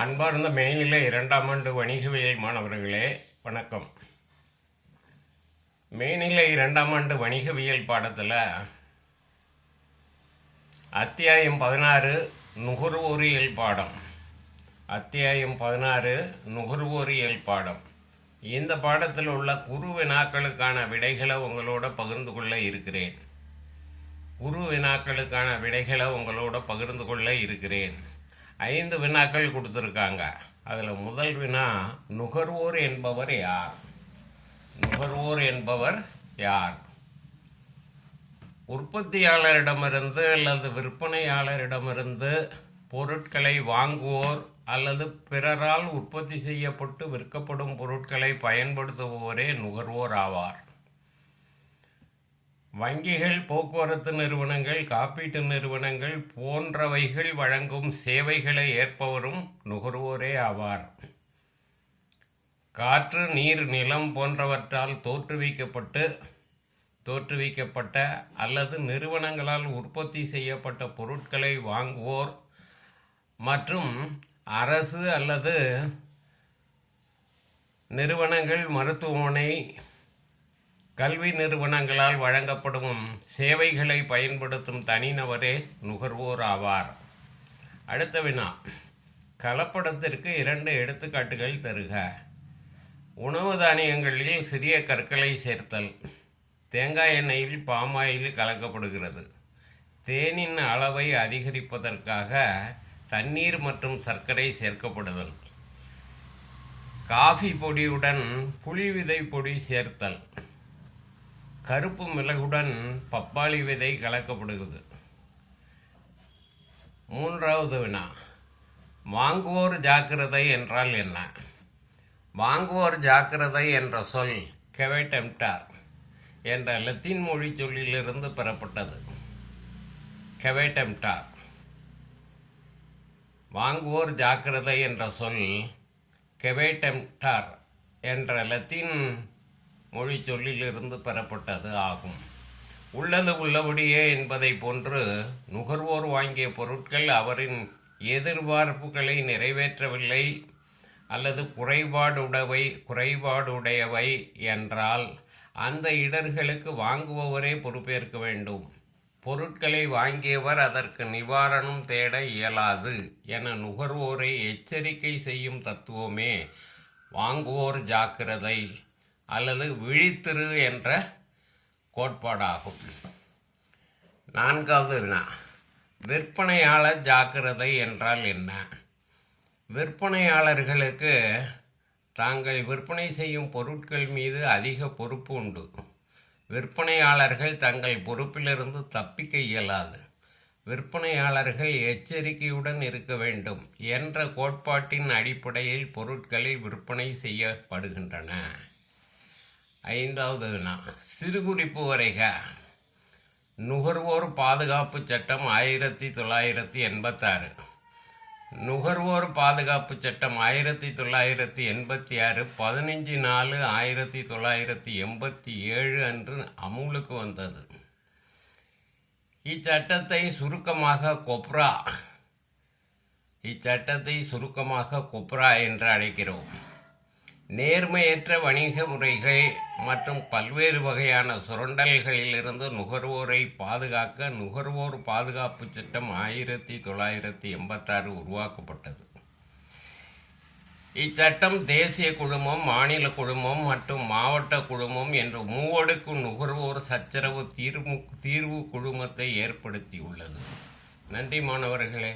அன்பார்ந்த மேல்நிலை இரண்டாம் ஆண்டு வணிகவியல் மாணவர்களே வணக்கம். மேல்நிலை இரண்டாம் ஆண்டு வணிகவியல் பாடத்தில் அத்தியாயம் பதினாறு நுகர்வோரியல் பாடம். அத்தியாயம் பதினாறு நுகர்வோரியல் பாடம். இந்த பாடத்தில் உள்ள குரு வினாக்களுக்கான விடைகளை உங்களோட பகிர்ந்து கொள்ள இருக்கிறேன். குரு வினாக்களுக்கான விடைகளை உங்களோட பகிர்ந்து கொள்ள இருக்கிறேன். ஐந்து வினாக்கள் கொடுத்துருக்காங்க. அதில் முதல் வினா நுகர்வோர் என்பவர் யார்? நுகர்வோர் என்பவர் யார்? உற்பத்தியாளரிடமிருந்து அல்லது விற்பனையாளரிடமிருந்து பொருட்களை வாங்குவோர் அல்லது பிறரால் உற்பத்தி செய்யப்பட்டு விற்கப்படும் பொருட்களை பயன்படுத்துபவரே நுகர்வோர் ஆவார். வங்கிகள் போக்குவரத்து நிறுவனங்கள் காப்பீட்டு நிறுவனங்கள் போன்றவைகள் வழங்கும் சேவைகளை ஏற்பவரும் நுகர்வோரே ஆவார். காற்று நீர் நிலம் போன்றவற்றால் தோற்றுவிக்கப்பட்டு தோற்றுவிக்கப்பட்ட அல்லது நிறுவனங்களால் உற்பத்தி செய்யப்பட்ட பொருட்களை வாங்குவோர் மற்றும் அரசு அல்லது நிறுவனங்கள் மருத்துவமனை கல்வி நிறுவனங்களால் வழங்கப்படும் சேவைகளை பயன்படுத்தும் தனிநபரே நுகர்வோர் ஆவார். அடுத்த வினா. கலப்படத்திற்கு இரண்டு எடுத்துக்காட்டுகள் தருக. உணவு தானியங்களில் சிறிய கற்களை சேர்த்தல். தேங்காய் எண்ணெயில் பாமாயில் கலக்கப்படுகிறது. தேனின் அளவை அதிகரிப்பதற்காக தண்ணீர் மற்றும் சர்க்கரை சேர்க்கப்படுதல். காஃபி பொடியுடன் புளி விதை பொடி சேர்த்தல். கருப்பு மிளகுடன் பப்பாளி விதை கலக்கப்படுகிறது. மூன்றாவது வினா. வாங்குவோர் ஜாக்கிரதை என்றால் என்ன? வாங்குவோர் ஜாக்கிரதை என்ற சொல் கெவேட்டெம்டார் என்ற லத்தீன் மொழி சொல்லிலிருந்து பெறப்பட்டது. கெவேட்டெம்டார் வாங்குவோர் ஜாக்கிரதை என்ற சொல் கெவேட்டெம்டார் என்ற லத்தீன் மொழி சொல்லிலிருந்து பெறப்பட்டது ஆகும். உள்ளது உள்ளபடியே என்பதை போன்று நுகர்வோர் வாங்கிய பொருட்கள் அவரின் எதிர்பார்ப்புகளை நிறைவேற்றவில்லை அல்லது குறைபாடுடவை குறைபாடுடையவை என்றால் அந்த இடர்களுக்கு வாங்குபவரே பொறுப்பேற்க வேண்டும். பொருட்களை வாங்கியவர் அதற்கு நிவாரணம் தேட இயலாது என நுகர்வோரை எச்சரிக்கை செய்யும் தத்துவமே வாங்குவோர் ஜாக்கிரதை. அல்லது விழித்திரு என்ற கோட்பாடாகும். நான்காவது வினா. விற்பனையாளர் ஜாக்கிரதை என்றால் என்ன? விற்பனையாளர்களுக்கு தாங்கள் விற்பனை செய்யும் பொருட்கள் மீது அதிக பொறுப்பு உண்டு. விற்பனையாளர்கள் தங்கள் பொறுப்பிலிருந்து தப்பிக்க இயலாது. விற்பனையாளர்கள் எச்சரிக்கையுடன் இருக்க வேண்டும் என்ற கோட்பாட்டின் அடிப்படையில் பொருட்களை விற்பனை செய்யப்படுகின்றன. ஐந்தாவது வினா சிறுகுறிப்பு வரைக. நுகர்வோர் பாதுகாப்பு சட்டம் ஆயிரத்தி தொள்ளாயிரத்தி எண்பத்தாறு. நுகர்வோர் பாதுகாப்பு சட்டம் ஆயிரத்தி தொள்ளாயிரத்தி எண்பத்தி ஆறு பதினஞ்சு நாலு ஆயிரத்தி தொள்ளாயிரத்தி எண்பத்தி ஏழு அன்று அமுலுக்கு வந்தது. இச்சட்டத்தை சுருக்கமாக கொப்ரா இச்சட்டத்தை சுருக்கமாக கொப்ரா என்று அழைக்கிறோம். நேர்மையற்ற வணிக முறைகள் மற்றும் பல்வேறு வகையான சுரண்டல்களிலிருந்து நுகர்வோரை பாதுகாக்க நுகர்வோர் பாதுகாப்பு சட்டம் ஆயிரத்தி தொள்ளாயிரத்தி எண்பத்தாறு உருவாக்கப்பட்டது. இச்சட்டம் தேசிய குழுமம் மாநில குழுமம் மற்றும் மாவட்ட குழுமம் என்ற மூவடுக்கு நுகர்வோர் சச்சரவு தீர்வு தீர்வு குழுமத்தை ஏற்படுத்தியுள்ளது. நன்றி மாணவர்களே.